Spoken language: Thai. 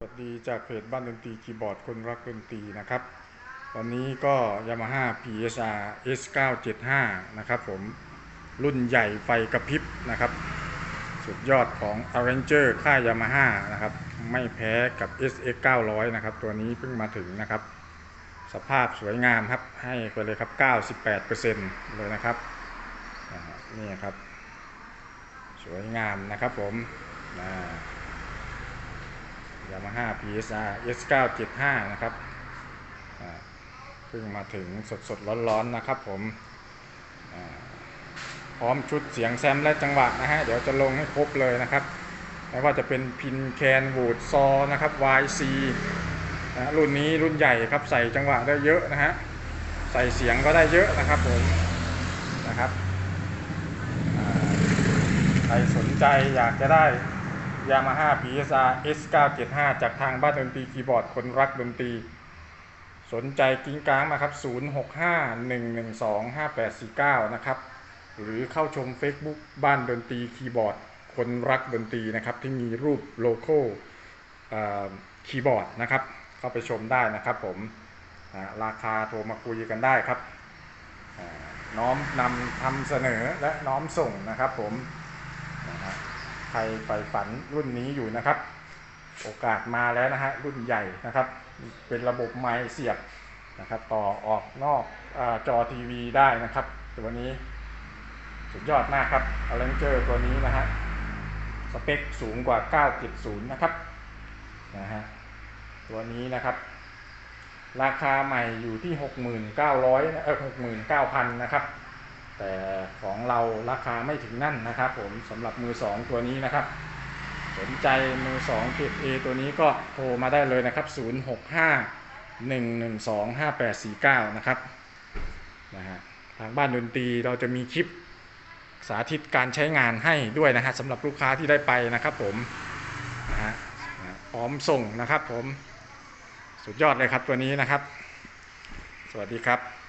สวัสดีจากเพจบ้านดนตรีคีย์บอร์ดคนรักดนตรีนะครับ วันนี้ก็ Yamaha PSR S975 นะครับผมรุ่นใหญ่ไฟกระพริบนะครับ สุดยอดของ Arranger ค่าย Yamaha นะครับ ไม่แพ้กับ SX 900 นะครับ ตัวนี้เพิ่งมาถึงนะครับ สภาพสวยงามครับ ให้ไปเลยครับ 98%เลยนะครับ นี่ครับ สวยงามนะครับผมนะ ยามาฮ่า PSR S975 นะครับเพิ่งมาถึงสดสดๆ ร้อนๆ นะครับผมพร้อมชุดเสียงแซมและจังหวะนะฮะ เดี๋ยวจะลงให้ครบเลยนะครับ ไม่ว่าจะเป็นพินแคนวูดซอนะครับ YC นะรุ่นนี้รุ่นใหญ่ครับใส่จังหวะได้เยอะนะฮะ ใส่เสียงก็ได้เยอะนะครับผมนะครับใครสนใจอยากจะได้ Yamaha PSR S975 จากทางบ้านดนตรีคีย์บอร์ดคนรักดนตรี สนใจกิ้งก้างมาครับ0651125849นะครับ หรือเข้าชม Facebook บ้านดนตรีคีย์บอร์ดคนรักดนตรีนะครับ ที่มีรูปโลโก้คีย์บอร์ดนะครับ เข้าไปชมได้นะครับผมราคาโทรมาคุยกันได้ครับน้อมนำทำเสนอและน้อมส่งนะครับผมนะฮะ ใครใฝ่ฝันรุ่นนี้อยู่นะครับ โอกาสมาแล้วนะฮะรุ่นใหญ่นะครับ เป็นระบบไม้เสียบนะครับ ต่อออกนอกอจอทีวีได้นะครับตัวนี้สุดยอดมากครับอเลนเจอร์ตัวนี้นะฮะสเปคสูงกว่า970นะครับนะฮะตัวนี้นะครับ ราคาใหม่อยู่ที่ 69,000เออ69,000 นะครับ แต่ของเราราคาไม่ถึงนั่นนะครับผมสำหรับมือสองตัวนี้นะครับ สนใจมือสองเกรด A ตัวนี้ก็โทรมาได้เลยนะครับ 065 112 5849 นะครับนะฮะทางบ้านดนตรีเราจะมีคลิปสาธิตการใช้งานให้ด้วยนะฮะสำหรับลูกค้าที่ได้ไปนะครับผมนะฮะพร้อมส่งนะครับผม สุดยอดเลยครับตัวนี้นะครับ สวัสดีครับ